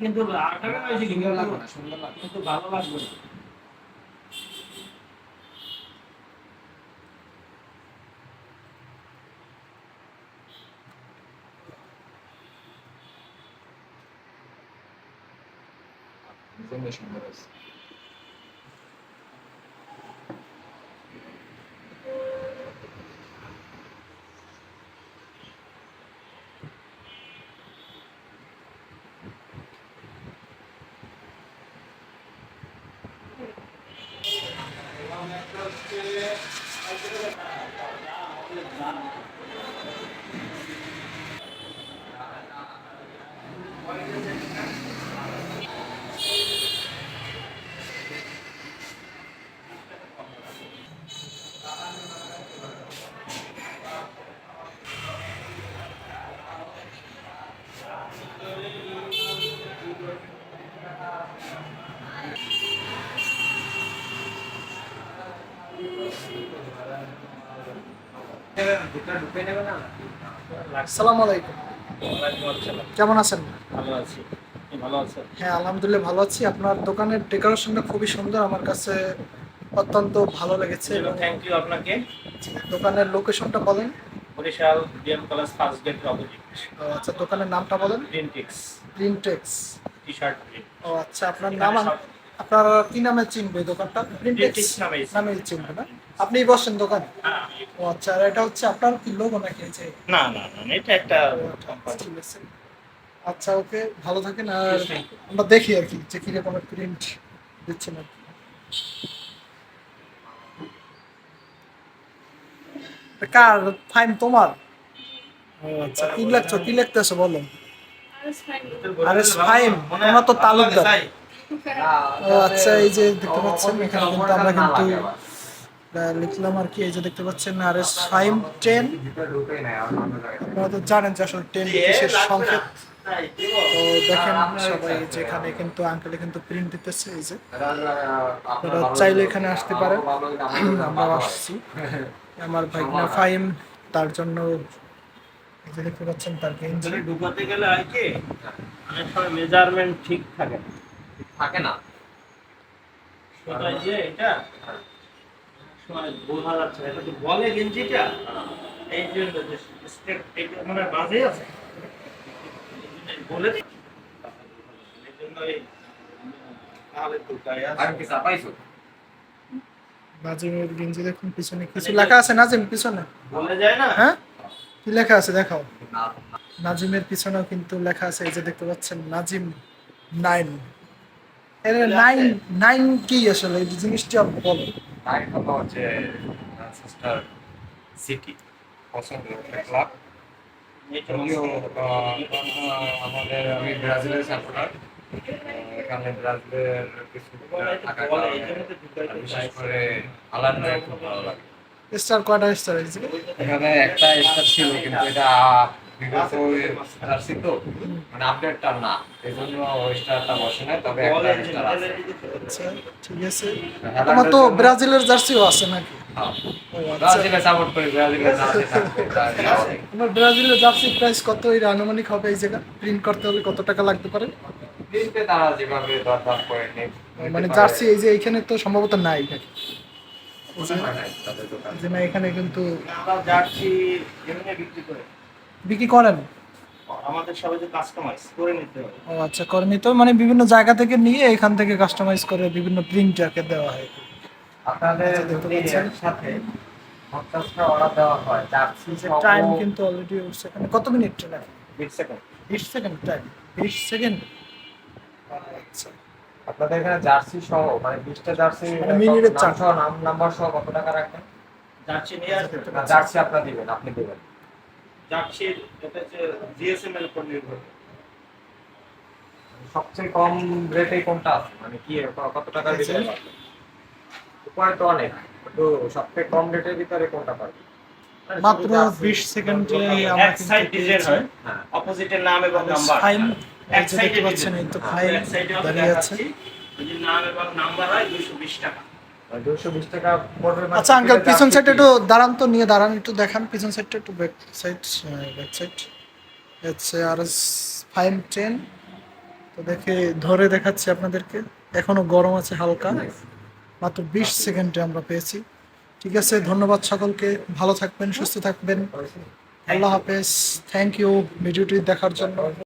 কিন্তু সুন্দর কিন্তু ভালো লাগবে না। ডিজাইনটা সুন্দর আছে আসসালামু আলাইকুম কেমন আছেন? ভালো আছি ভালো আছেন হ্যাঁ আলহামদুলিল্লাহ ভালো আছি। আপনার দোকানের ডেকোরেশনটা খুবই সুন্দর আমার কাছে অত্যন্ত ভালো লেগেছে থ্যাংক ইউ আপনাকে। দোকানের লোকেশনটা বলেন। Barishal DM college first gate opposite ও আচ্ছা দোকানের নামটা বলেন। প্রিন্টিক্স প্রিন্টেক্স টি শার্ট ও আচ্ছা আপনার নাম আপনার কি নামে চিনবে দোকানটা? প্রিন্টেক্স নামে নামে চিনবে। না? আপনি বসেন দোকান। ও আচ্ছা আর এটা হচ্ছে আপনার কি লোগো নাকি এই যে? না না না এটা একটা ঠিক আছে। আচ্ছা ওকে ভালো থাকেন আর আমরা দেখি আর কি যে কীরকম প্রিন্ট দিচ্ছেন আর কি। কার ফাইন তোমার? ও আচ্ছা। কি লাগছো কি লিখতেছো বলো? আরে ফাইম তোমরা তো তালুকদার। ও আচ্ছা এই যে দেখতে পাচ্ছেন এখানে কিন্তু আমরা কিন্তু লিখলাম আর কি এই যে দেখতে পাচ্ছেন আর এস ফাইম টেন। আপনারা তো জানেন যে আসলে টেন কিসের সংকেত। তো দেখেন সবাই যেখানে কিন্তু আঙ্কেলে কিন্তু প্রিন্ট দিতেছে এই যে। আপনারা চাইলে এখানে আসতে পারেন। আমরা আসছি। আমার ভাইনা ফাইম তার জন্য এই যে দেখতে পাচ্ছেন তার গেঞ্জি ঢুকাতে গেলে হয় কি অনেক সময় মেজারমেন্ট ঠিক থাকে না। থাকে না। সেটা যে এটা। অনেক বোঝা যাচ্ছে এটা তো বলে গেঞ্জিটা এই যে স্টেপ এটা মানে মাঝে আছে। বলে এই জন্য এই তাহলে ঢুকায় আছে। আর কি সাপাইছো নাজিমের গেঞ্জি দেখুন পিছনে কিছু লেখা আছে? নাজিম পিছনে। বলে যায় না? হ্যাঁ? কি লেখা আছে? দেখাও। নাজিমের পিছনেও কিন্তু লেখা আছে এই যে দেখতে পাচ্ছেন নাজিম নাইন। এর নাইন নাইন কি আসলে? এই জিনিসটা বলো। টাইম হলো হচ্ছে ম্যানচেস্টার সিটি পছন্দ ক্লাব যদিও আমাদের, আমি ব্রাজিলের সাপোর্টার এখানে ব্রাজিলের কিছু বিশেষ করে আলাদা খুব ভালো লাগে। স্টার কয়টা স্টার যে এখানে একটা স্টার ছিল কিন্তু এটা বিগত জার্সি তো। মানে আপডেটটা না এই জন্য স্টারটা বসে না তবে একটা স্টার আছে। আচ্ছা ঠিক আছে। হ্যাঁ, তোমার তো ব্রাজিলের জার্সিও আছে নাকি? হ্যাঁ। ব্রাজিলের জার্সি। তোমার ব্রাজিলের প্রাইস কত? আনুমানিক হবে এই জায়গা? প্রিন্ট করতে হলে কত টাকা লাগতে পারে? মানে জার্সি এই যে এইখানে তো সম্ভবত নাই নাকি? তাদের দোকানে। যে না এখানে কিন্তু আমরা জার্সি এমনি বিক্রি করে। বিক্রি করেন? আমাদের সবাই যে কাস্টমাইজ করে নিতে হবে। ও আচ্ছা করে নিতে হবে। মানে বিভিন্ন জায়গা থেকে নিয়ে এখান থেকে কাস্টমাইজ করে বিভিন্ন প্রিন্টারকে দেওয়া হয়। আপনাদের আচ্ছা, সাথে পঞ্চাশটা অর্ডার দেওয়া হয় জার্সি টাইম কিন্তু অলরেডি উঠছে। কত মিনিট লাগে 20 সেকেন্ড বিশ সেকেন্ড টাইম বিশ সেকেন্ড আচ্ছা আপনাদের এখানে জার্সি সহ মানে বিশটা জার্সি মানে মিনিটের চার্জ। সহ নাম নাম্বার সহ কত টাকা রাখবেন? জার্সি নিয়ে আসবে জার্সি আপনার দিবেন আপনি দিবেন। জার্সির এটা হচ্ছে জিএসএম এর উপর নির্ভর। সবচেয়ে কম রেটে কোনটা আছে? মানে কি কত টাকার ভিতরে? উপরে তো অনেক কিন্তু সবচেয়ে কম রেটের ভিতরে কোনটা পাবেন? মাত্র বিশ সেকেন্ডে আমরা এক সাইড ডিজাইন হয় অপোজিটের নাম এবং নাম্বার এই এক যে সাইডে দেখতে পাচ্ছেন এই তো এক সাইডে হবে দাঁড়িয়ে আছে। যদি নাম এবং নাম্বার হয় 220 টাকা। দুশো বিশ টাকা আচ্ছা আঙ্কেল পিছন? সাইডে একটু দাঁড়ান তো নিয়ে দাঁড়ান একটু দেখান পিছন সাইডটা একটু ব্যাক সাইড ব্যাক সাইড হচ্ছে আর এস ফাইভ টেন তো তো দেখে ধরে দেখাচ্ছি আপনাদেরকে। এখনও গরম আছে হালকা। মাত্র বিশ সেকেন্ডে আমরা পেয়েছি। ঠিক আছে ধন্যবাদ সকলকে। ভালো থাকবেন সুস্থ থাকবেন। আল্লাহ হাফেজ। থ্যাংক ইউ ভিডিওটি দেখার জন্য।